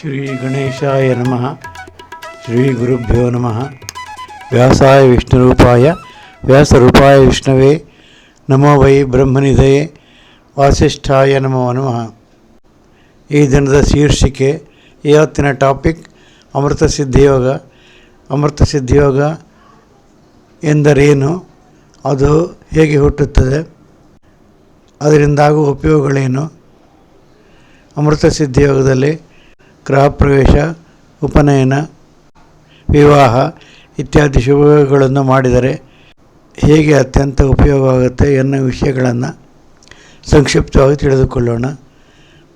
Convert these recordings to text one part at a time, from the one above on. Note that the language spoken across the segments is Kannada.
ಶ್ರೀ ಗಣೇಶಾಯ ನಮಃ. ಶ್ರೀ ಗುರುಭ್ಯೋ ನಮಃ. ವ್ಯಾಸಾಯ ವಿಷ್ಣುರೂಪಾಯ. ವ್ಯಾಸರೂಪಾಯ ವಿಷ್ಣವೇ. ನಮೋ ವೈ ಬ್ರಹ್ಮನಿಧಯೇ. ವಾಸಿಷ್ಠಾಯ ನಮೋ ನಮಃ. ಈ ದಿನದ ಶೀರ್ಷಿಕೆ ಇವತ್ತಿನ ಟಾಪಿಕ್, ಅಮೃತ ಸಿದ್ಧಿಯೋಗ ಅಮೃತ ಸಿದ್ಧಿಯೋಗ ಎಂದರೇನು? ಅದು ಹೇಗೆ ಹುಟ್ಟುತ್ತದೆ? ಅದರಿಂದಾಗುವ ಉಪಯೋಗಗಳೇನು? ಅಮೃತ ಸಿದ್ಧಿಯೋಗದಲ್ಲಿ ಗೃಹ ಪ್ರವೇಶ ಉಪನಯನ, ವಿವಾಹ ಇತ್ಯಾದಿ ಶುಭಗಳನ್ನು ಮಾಡಿದರೆ ಹೇಗೆ ಅತ್ಯಂತ ಉಪಯೋಗವಾಗುತ್ತೆ ಎನ್ನುವ ವಿಷಯಗಳನ್ನು ಸಂಕ್ಷಿಪ್ತವಾಗಿ ತಿಳಿದುಕೊಳ್ಳೋಣ.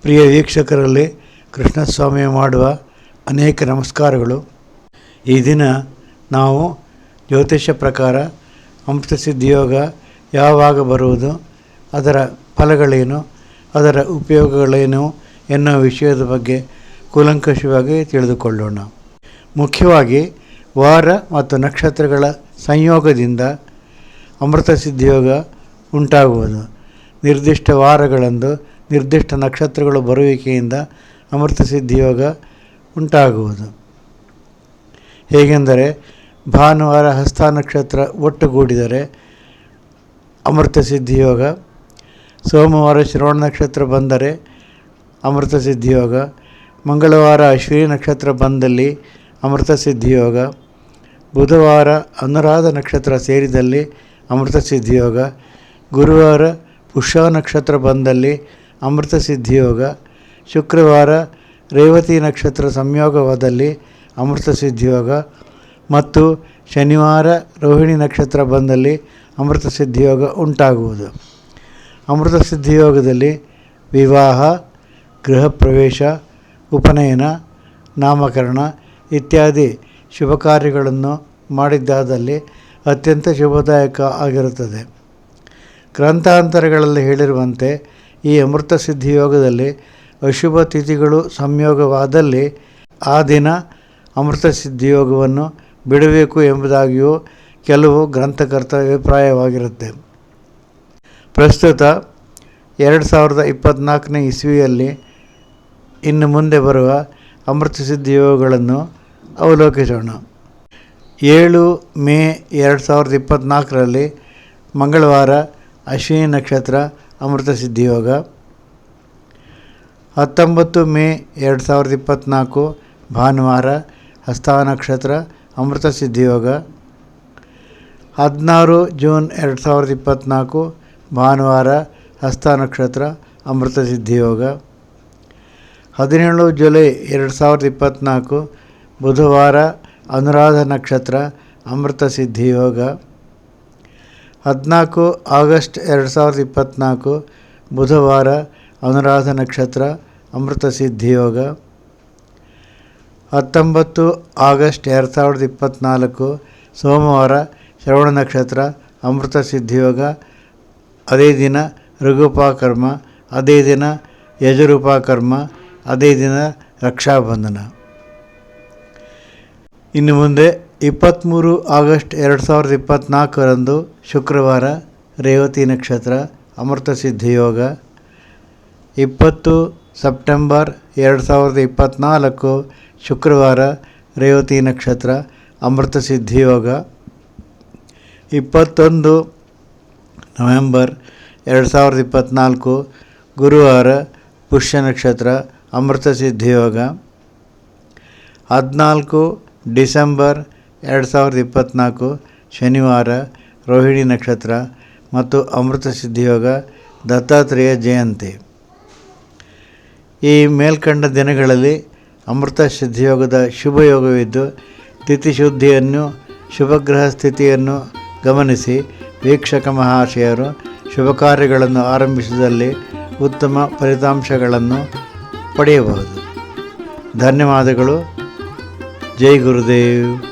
ಪ್ರಿಯ ವೀಕ್ಷಕರಲ್ಲಿ ಕೃಷ್ಣಸ್ವಾಮಿ ಮಾಡುವ ಅನೇಕ ನಮಸ್ಕಾರಗಳು. ಈ ದಿನ ನಾವು ಜ್ಯೋತಿಷ್ಯ ಪ್ರಕಾರ ಅಮೃತ ಸಿದ್ಧಿಯೋಗ ಯಾವಾಗ ಬರುವುದು, ಅದರ ಫಲಗಳೇನು, ಅದರ ಉಪಯೋಗಗಳೇನು ಎನ್ನುವ ವಿಷಯದ ಬಗ್ಗೆ ಕೂಲಂಕಷವಾಗಿ ತಿಳಿದುಕೊಳ್ಳೋಣ. ಮುಖ್ಯವಾಗಿ, ವಾರ ಮತ್ತು ನಕ್ಷತ್ರಗಳ ಸಂಯೋಗದಿಂದ ಅಮೃತ ಸಿದ್ಧಿಯೋಗ ಉಂಟಾಗುವುದು. ನಿರ್ದಿಷ್ಟ ವಾರಗಳಂದು ನಿರ್ದಿಷ್ಟ ನಕ್ಷತ್ರಗಳು ಬರುವಿಕೆಯಿಂದ ಅಮೃತ ಸಿದ್ಧಿಯೋಗ ಉಂಟಾಗುವುದು. ಹೇಗೆಂದರೆ, ಭಾನುವಾರ ಹಸ್ತ ನಕ್ಷತ್ರ ಒಟ್ಟುಗೂಡಿದರೆ ಅಮೃತ ಸಿದ್ಧಿಯೋಗ, ಸೋಮವಾರ ಶ್ರವಣ ನಕ್ಷತ್ರ ಬಂದರೆ ಅಮೃತ ಸಿದ್ಧಿಯೋಗ ಮಂಗಳವಾರ ಅಶ್ವಿನಿ ನಕ್ಷತ್ರ ಬಂದಲ್ಲಿ ಅಮೃತ ಸಿದ್ಧಿಯೋಗ, ಬುಧವಾರ ಅನುರಾಧ ನಕ್ಷತ್ರ ಸೇರಿದಲ್ಲಿ ಅಮೃತ ಸಿದ್ಧಿಯೋಗ, ಗುರುವಾರ ಪುಷ್ಯ ನಕ್ಷತ್ರ ಬಂದಲ್ಲಿ ಅಮೃತ ಸಿದ್ಧಿಯೋಗ, ಶುಕ್ರವಾರ ರೇವತಿ ನಕ್ಷತ್ರ ಸಂಯೋಗವಾದಲ್ಲಿ ಅಮೃತ ಸಿದ್ಧಿಯೋಗ ಮತ್ತು ಶನಿವಾರ ರೋಹಿಣಿ ನಕ್ಷತ್ರ ಬಂದಲ್ಲಿ ಅಮೃತ ಸಿದ್ಧಿಯೋಗ ಉಂಟಾಗುವುದು. ಅಮೃತ ಸಿದ್ಧಿಯೋಗದಲ್ಲಿ ವಿವಾಹ, ಗೃಹ ಪ್ರವೇಶ ಉಪನಯನ, ನಾಮಕರಣ ಇತ್ಯಾದಿ ಶುಭ ಕಾರ್ಯಗಳನ್ನು ಮಾಡಿದ್ದಾದಲ್ಲಿ ಅತ್ಯಂತ ಶುಭದಾಯಕ ಆಗಿರುತ್ತದೆ. ಗ್ರಂಥಾಂತರಗಳಲ್ಲಿ ಹೇಳಿರುವಂತೆ, ಈ ಅಮೃತ ಸಿದ್ಧಿಯೋಗದಲ್ಲಿ ಅಶುಭ ತಿಥಿಗಳು ಸಂಯೋಗವಾದಲ್ಲಿ ಆ ದಿನ ಅಮೃತ ಸಿದ್ಧಿಯೋಗವನ್ನು ಬಿಡಬೇಕು ಎಂಬುದಾಗಿಯೂ ಕೆಲವು ಗ್ರಂಥಕರ್ತರ ಅಭಿಪ್ರಾಯವಾಗಿರುತ್ತೆ. ಪ್ರಸ್ತುತ ಎರಡು ಸಾವಿರದ ಇಪ್ಪತ್ತ್ನಾಲ್ಕನೇ ಇಸ್ವಿಯಲ್ಲಿ ಇನ್ನು ಮುಂದೆ ಬರುವ ಅಮೃತ ಸಿದ್ಧಿಯೋಗಗಳನ್ನು ಅವಲೋಕಿಸೋಣ. ಏಳು ಮೇ ಎರಡು ಸಾವಿರದ ಇಪ್ಪತ್ತ್ನಾಲ್ಕರಲ್ಲಿ ಮಂಗಳವಾರ ಅಶ್ವಿನಿ ನಕ್ಷತ್ರ ಅಮೃತ ಸಿದ್ಧಿಯೋಗ. ಹತ್ತೊಂಬತ್ತು ಮೇ ಎರಡು ಸಾವಿರದ ಇಪ್ಪತ್ತ್ನಾಲ್ಕು ಭಾನುವಾರ ಹಸ್ತ ನಕ್ಷತ್ರ ಅಮೃತ ಸಿದ್ಧಿಯೋಗ. ಹದಿನಾರು ಜೂನ್ ಎರಡು ಸಾವಿರದ ಇಪ್ಪತ್ತ್ನಾಲ್ಕು ಭಾನುವಾರ ಹಸ್ತ ನಕ್ಷತ್ರ ಅಮೃತ ಸಿದ್ಧಿಯೋಗ. ಹದಿನೇಳು ಜುಲೈ ಎರಡು ಸಾವಿರದ ಇಪ್ಪತ್ತ್ನಾಲ್ಕು ಬುಧವಾರ ಅನುರಾಧ ನಕ್ಷತ್ರ ಅಮೃತ ಸಿದ್ಧಿಯೋಗ ಹದಿನಾಲ್ಕು ಆಗಸ್ಟ್ ಎರಡು ಸಾವಿರದ ಇಪ್ಪತ್ತ್ನಾಲ್ಕು ಬುಧವಾರ ಅನುರಾಧ ನಕ್ಷತ್ರ ಅಮೃತ ಸಿದ್ಧಿಯೋಗ ಹತ್ತೊಂಬತ್ತು ಆಗಸ್ಟ್ ಎರಡು ಸಾವಿರದ ಇಪ್ಪತ್ತ್ನಾಲ್ಕು ಸೋಮವಾರ ಶ್ರವಣ ನಕ್ಷತ್ರ ಅಮೃತ ಸಿದ್ಧಿಯೋಗ ಅದೇ ದಿನ ರಘುಪಾಕರ್ಮ ಅದೇ ದಿನ ಯಜುರುಪಾಕರ್ಮ ಅದೇ ದಿನ ರಕ್ಷಾಬಂಧನ. ಇನ್ನು ಮುಂದೆ ಇಪ್ಪತ್ತ್ಮೂರು ಆಗಸ್ಟ್ ಎರಡು ಸಾವಿರದ ಇಪ್ಪತ್ತ್ನಾಲ್ಕರಂದು ಶುಕ್ರವಾರ ರೇವತಿ ನಕ್ಷತ್ರ ಅಮೃತ ಸಿದ್ಧಿಯೋಗ ಇಪ್ಪತ್ತು ಸೆಪ್ಟೆಂಬರ್ ಎರಡು ಸಾವಿರದ ಇಪ್ಪತ್ತ್ನಾಲ್ಕು ಶುಕ್ರವಾರ ರೇವತಿ ನಕ್ಷತ್ರ ಅಮೃತ ಸಿದ್ಧಿಯೋಗ ಇಪ್ಪತ್ತೊಂದು ನವೆಂಬರ್ ಎರಡು ಸಾವಿರದ ಇಪ್ಪತ್ತ್ನಾಲ್ಕು ಗುರುವಾರ ಪುಷ್ಯ ನಕ್ಷತ್ರ ಅಮೃತ ಸಿದ್ಧಿಯೋಗ ಹದಿನಾಲ್ಕು ಡಿಸೆಂಬರ್ ಎರಡು ಸಾವಿರದ ಇಪ್ಪತ್ತ್ನಾಲ್ಕು ಶನಿವಾರ ರೋಹಿಣಿ ನಕ್ಷತ್ರ ಮತ್ತು ಅಮೃತ ಸಿದ್ಧಿಯೋಗ ದತ್ತಾತ್ರೇಯ ಜಯಂತಿ. ಈ ಮೇಲ್ಕಂಡ ದಿನಗಳಲ್ಲಿ ಅಮೃತ ಸಿದ್ಧಿಯೋಗದ ಶುಭಯೋಗವಿದ್ದು ತಿಥಿಶುದ್ಧಿಯನ್ನು, ಶುಭಗ್ರಹ ಸ್ಥಿತಿಯನ್ನು ಗಮನಿಸಿ ವೀಕ್ಷಕ ಮಹಾಶಯರು ಶುಭ ಕಾರ್ಯಗಳನ್ನು ಆರಂಭಿಸಿದಲ್ಲಿ ಉತ್ತಮ ಫಲಿತಾಂಶಗಳನ್ನು ಪಡೆಯಬಹುದು. ಧನ್ಯವಾದಗಳು. ಜೈ ಗುರುದೇವ್.